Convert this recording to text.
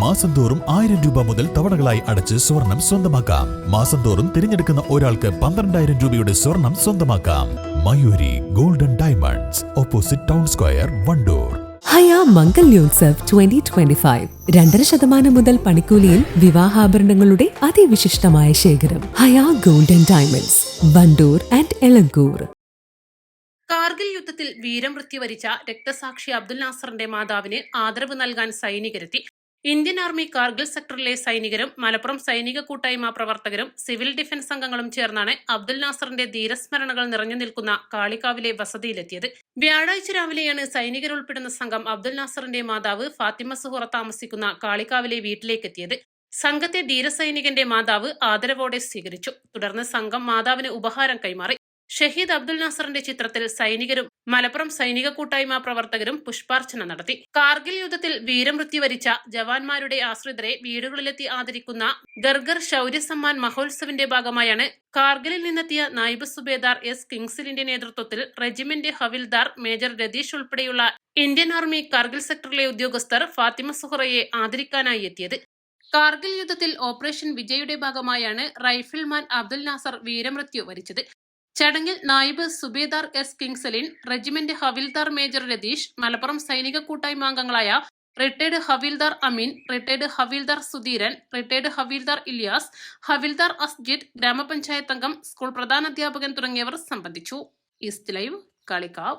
മാസം തോറും ആയിരം രൂപ മുതൽ തവണകളായി അടച്ച് സ്വർണം സ്വന്തമാക്കാം. മാസം തോറും തിരഞ്ഞെടുക്കുന്ന ഒരാൾക്ക് പന്ത്രണ്ടായിരം രൂപയുടെ സ്വർണം സ്വന്തമാക്കാം. Mayuri golden diamonds opposite town square Wandoor. Haya Mangalyotsav twenty twenty five രണ്ടര ശതമാനം മുതൽ പണിക്കൂലിയിൽ വിവാഹാഭരണങ്ങളുടെ അതിവിശിഷ്ടമായ ശേഖരം. Haya golden diamonds Wandoor and Elankur. Kargil യുദ്ധത്തിൽ വീരമൃത്യു വരിച്ച രക്തസാക്ഷി അബ്ദുൽ നാസറിന്റെ മാതാവിന് ആദരവ് നൽകാൻ സൈനികരെത്തി. ഇന്ത്യൻ ആർമി കാർഗിൽ സെക്ടറിലെ സൈനികരും മലപ്പുറം സൈനിക കൂട്ടായ്മ പ്രവർത്തകരും സിവിൽ ഡിഫൻസ് അംഗങ്ങളും ചേർന്നാണ് അബ്ദുൽ നാസറിന്റെ ധീരസ്മരണകൾ നിറഞ്ഞു നിൽക്കുന്ന കാളികാവിലെ വസതിയിലെത്തിയത്. വ്യാഴാഴ്ച രാവിലെയാണ് സൈനികരുൾപ്പെടുന്ന സംഘം അബ്ദുൽ നാസറിന്റെ മാതാവ് ഫാത്തിമ സുഹറ താമസിക്കുന്ന കാളികാവിലെ വീട്ടിലേക്കെത്തിയത്. സംഘത്തെ ധീരസൈനികന്റെ മാതാവ് ആദരവോടെ സ്വീകരിച്ചു. തുടർന്ന് സംഘം മാതാവിന് ഉപഹാരം കൈമാറി. ഷഹീദ് അബ്ദുൽ നാസറിന്റെ ചിത്രത്തിൽ സൈനികരും മലപ്പുറം സൈനിക കൂട്ടായ്മ പ്രവർത്തകരും പുഷ്പാർച്ചന നടത്തി. കാർഗിൽ യുദ്ധത്തിൽ വീരമൃത്യു വരിച്ച ജവാന്മാരുടെ ആശ്രിതരെ വീടുകളിലെത്തി ആദരിക്കുന്ന ഗർഗർ ശൗര്യ സമ്മാൻ മഹോത്സവിന്റെ ഭാഗമായാണ് കാർഗിലിൽ നിന്നെത്തിയ നായിബ് സുബേദാർ എസ് കിങ്സിലിന്റെ നേതൃത്വത്തിൽ റെജിമെന്റ് ഹവിൽദാർ മേജർ രതീഷ് ഉൾപ്പെടെയുള്ള ഇന്ത്യൻ ആർമി കാർഗിൽ സെക്ടറിലെ ഉദ്യോഗസ്ഥർ ഫാത്തിമ സുഹറയെ ആദരിക്കാനായി എത്തിയത്. കാർഗിൽ യുദ്ധത്തിൽ ഓപ്പറേഷൻ വിജയുടെ ഭാഗമായാണ് റൈഫിൾമാൻ അബ്ദുൽ നാസർ വീരമൃത്യു വരിച്ചത്. ചടങ്ങിൽ Naib Subedar S Kingslin regiment Havildar major Ratheesh Malappuram സൈനിക കൂട്ടായ്മ അംഗങ്ങളായ retired Havildar Ameen retired Havildar Sudheeran retired Havildar Iliyas Havildar Asjid ഗ്രാമപഞ്ചായത്ത് അംഗം സ്കൂൾ പ്രധാനാധ്യാപകൻ തുടങ്ങിയവർ സംബന്ധിച്ചു. East live Kalikkavu